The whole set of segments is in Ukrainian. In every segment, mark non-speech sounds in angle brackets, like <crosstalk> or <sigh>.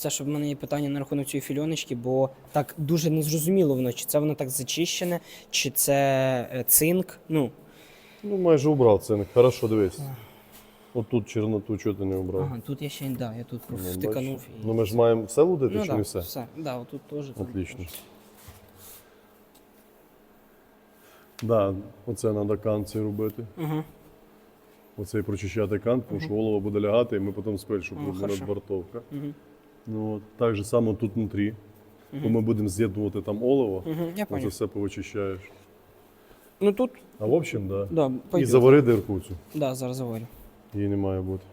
Це щоб в мене є питання на рахунок цієї фільоночки, бо так дуже незрозуміло воно, чи це воно так зачищене, чи це е, цинк. Ну, Ну, майже убрав цинк. Хорошо, дивись. Отут чорноту чого ти не убрав? ага, тут я ще да, я тут Ну, втиканув. бачиш. і- Ну ми ж маємо все лудити, ну, чи да, не все? все. Да, отут теж. там Отлично. теж. Да, оце треба канці робити. Ага. Оцей прочищати кант, тому що голова буде лягати, і ми потім спельшу Ага, буде хорошо. надбортовка. Мгм. Ну, так же само тут внутрі. Бо ми будемо з'єднувати там олово, Мгм, я понял. все повичищаєш. Ну тут, А в общем, да. да, І пойдет. завари дирку цю. Да, зараз заварю. Її не має бути.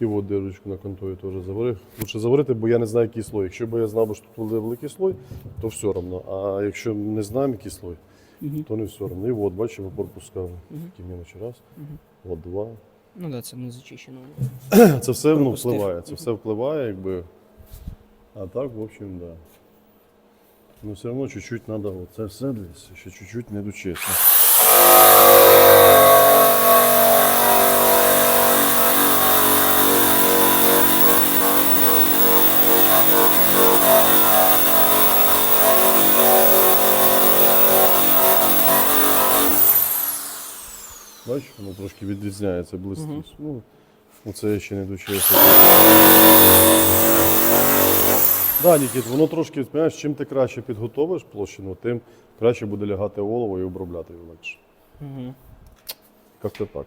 І от дирочку на контові теж завари. Лучше заварити, бо я не знаю, який слой. Якщо б я знав, що тут буде великий слой, то все одно. А якщо не знаємо, який слой, Мгм. то не все одно. І от, бачимо, пропускали. Такі мілочі. Раз, от два. Ну да, це не зачищено. <clears throat> Це все ну, Пропустив. впливає. Це все впливає, якби. А так, в общем, да. Ну, все одно чуть-чуть треба, це все десь, ще чуть-чуть не дочесно. Бачиш, воно трошки відрізняється, близькість. Ну, оце я ще не дочився. Да, Нікіт, воно трошки, знаєш, чим ти краще підготовиш площину, тим краще буде лягати олово і обробляти його легше. Угу. Як-то так.